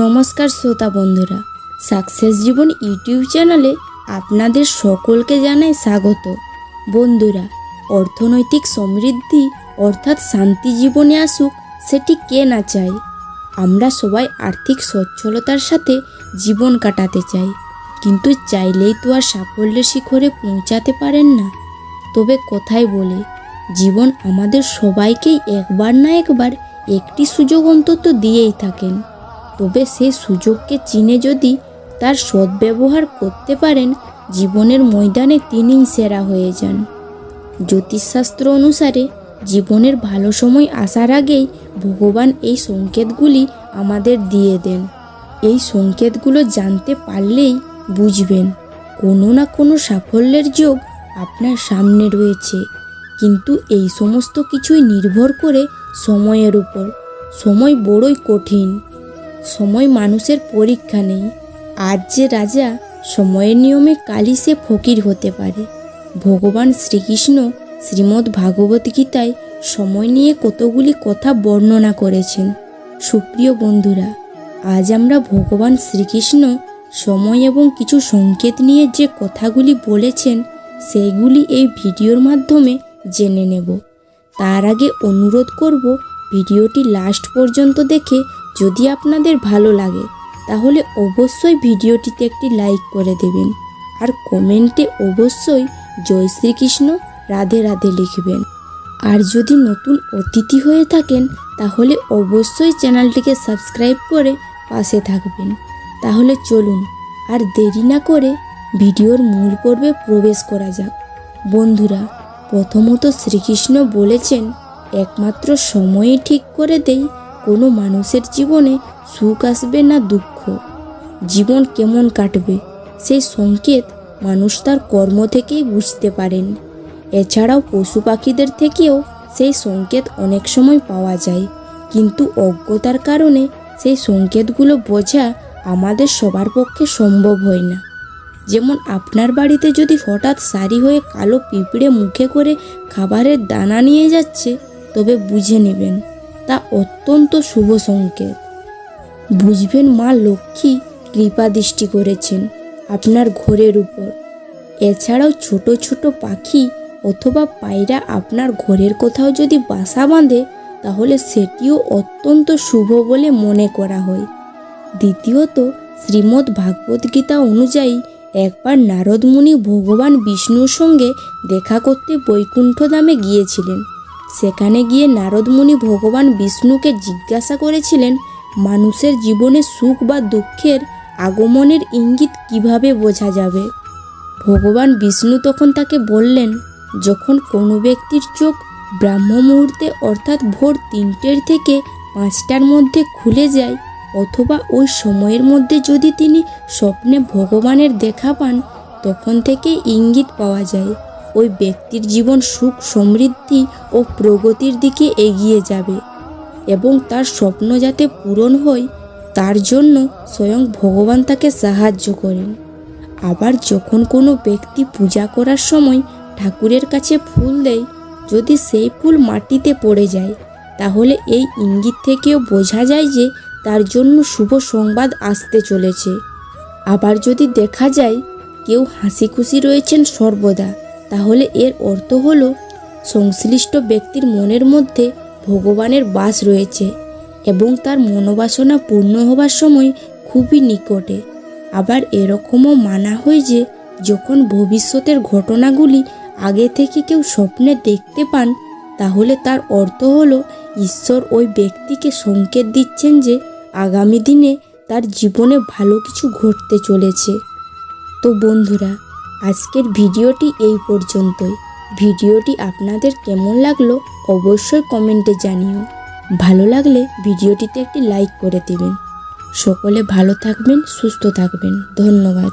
নমস্কার শ্রোতা বন্ধুরা, সাকসেস জীবন ইউটিউব চ্যানেলে আপনাদের সকলকে জানাই স্বাগত। বন্ধুরা, অর্থনৈতিক সমৃদ্ধি অর্থাৎ শান্তি জীবনে আসুক, সেটি কে না চায়? আমরা সবাই আর্থিক সচ্ছলতার সাথে জীবন কাটাতে চাই, কিন্তু চাইলেই তো আর সাফল্যের শিখরে পৌঁছাতে পারেন না। তবে কোথায় বলে, জীবন আমাদের সবাইকেই একবার না একবার একটি সুযোগ অন্তত দিয়েই থাকেন। তবে সে সুযোগকে চিনে যদি তার সদ্ব্যবহার করতে পারেন, জীবনের ময়দানে তিনিই সেরা হয়ে যান। জ্যোতিষশাস্ত্র অনুসারে জীবনের ভালো সময় আসার আগেই ভগবান এই সংকেতগুলি আমাদের দিয়ে দেন। এই সংকেতগুলো জানতে পারলেই বুঝবেন, কোনো না কোনো সাফল্যের যোগ আপনার সামনে রয়েছে। কিন্তু এই সমস্ত কিছুই নির্ভর করে সময়ের উপর। সময় বড়ই কঠিন। সময় মানুষের পরীক্ষা নেই। আজ যে রাজা সময়ের নিয়মে কালই সে ফকির হতে পারে। ভগবান শ্রীকৃষ্ণ শ্রীমদ্ ভাগবত গীতায় সময় নিয়ে কতগুলি কথা বর্ণনা করেছেন। সুপ্রিয় বন্ধুরা, আজ আমরা ভগবান শ্রীকৃষ্ণ সময় এবং কিছু সংকেত নিয়ে যে কথাগুলি বলেছেন সেইগুলি এই ভিডিওর মাধ্যমে জেনে নেব। তার আগে অনুরোধ করব, ভিডিওটি লাস্ট পর্যন্ত দেখে যদি আপনাদের ভালো লাগে, তাহলে অবশ্যই ভিডিওটিতে একটি লাইক করে দেবেন। আর কমেন্টে অবশ্যই জয় শ্রীকৃষ্ণ, রাধে রাধে লিখবেন। আর যদি নতুন অতিথি হয়ে থাকেন, তাহলে অবশ্যই চ্যানেলটিকে সাবস্ক্রাইব করে পাশে থাকবেন। তাহলে চলুন, আর দেরি না করে ভিডিওর মূল পর্বে প্রবেশ করা যাক। বন্ধুরা, প্রথমত শ্রীকৃষ্ণ বলেছেন, একমাত্র সময়ই ঠিক করে দেই কোনো মানুষের জীবনে সুখ আসবে না দুঃখ। জীবন কেমন কাটবে? সেই সংকেত মানুষ তার কর্ম থেকেই বুঝতে পারেন। এছাড়াও পশু পাখিদের থেকেও সেই সংকেত অনেক সময় পাওয়া যায়। কিন্তু অজ্ঞতার কারণে সেই সংকেতগুলো বোঝা আমাদের সবার পক্ষে সম্ভব হয় না। যেমন আপনার বাড়িতে যদি হঠাৎ সারি হয়ে কালো পিঁপড়ে মুখে করে খাবারের দানা নিয়ে যাচ্ছে, তবে বুঝে নেবেন। তা অত্যন্ত শুভ সংকেত। বুঝবেন মা লক্ষ্মী কৃপা দৃষ্টি করেছেন আপনার ঘরের উপর। এছাড়াও ছোট ছোট পাখি অথবা পায়রা আপনার ঘরের কোথাও যদি বাসা বাঁধে, তাহলে সেটিও অত্যন্ত শুভ বলে মনে করা হয়। দ্বিতীয়ত, শ্রীমদ্ ভাগবত গীতা অনুযায়ী একবার নারদ মুনি ভগবান বিষ্ণুর সঙ্গে দেখা করতে বৈকুণ্ঠ ধামে গিয়েছিলেন। সেখানে গিয়ে নারদ মুনি ভগবান বিষ্ণুকে জিজ্ঞাসা করেছিলেন, মানুষের জীবনে সুখ বা দুঃখের আগমনের ইঙ্গিত কীভাবে বোঝা যাবে? ভগবান বিষ্ণু তখন তাকে বললেন, যখন কোনো ব্যক্তির চোখ ব্রাহ্ম মুহূর্তে অর্থাৎ ভোর তিনটের থেকে পাঁচটার মধ্যে খুলে যায় অথবা ওই সময়ের মধ্যে যদি তিনি স্বপ্নে ভগবানের দেখা পান, তখন থেকে ইঙ্গিত পাওয়া যায়। ওই ব্যক্তির জীবন সুখ, সমৃদ্ধি ও প্রগতির দিকে এগিয়ে যাবে এবং তার স্বপ্ন যাতে পূরণ হয়, তার জন্য স্বয়ং ভগবান তাকে সাহায্য করেন। আবার যখন কোনো ব্যক্তি পূজা করার সময় ঠাকুরের কাছে ফুল দেয়, যদি সেই ফুল মাটিতে পড়ে যায়, তাহলে এই ইঙ্গিত থেকেও বোঝা যায় যে তার জন্য শুভ সংবাদ আসতে চলেছে। আবার যদি দেখা যায়, কেউ হাসি খুশি রয়েছেন সর্বদা। তাহলে এর অর্থ হল, সংশ্লিষ্ট ব্যক্তির মনের মধ্যে ভগবানের বাস রয়েছে এবং তার মনোবাসনা পূর্ণ হবার সময় খুবই নিকটে। আবার এরকমও মানা হয় যে, যখন ভবিষ্যতের ঘটনাগুলি আগে থেকে কেউ স্বপ্নে দেখতে পান, তাহলে তার অর্থ হলো, ঈশ্বর ওই ব্যক্তিকে সংকেত দিচ্ছেন যে, আগামী দিনে তার জীবনে ভালো কিছু ঘটতে চলেছে। তো বন্ধুরা আজকের ভিডিওটি এই পর্যন্তই। ভিডিওটি আপনাদের কেমন লাগল অবশ্যই কমেন্টে জানিও। ভালো লাগলে ভিডিওটিতে একটি লাইক করে দেবেন। সকলে ভালো থাকবেন, সুস্থ থাকবেন। ধন্যবাদ।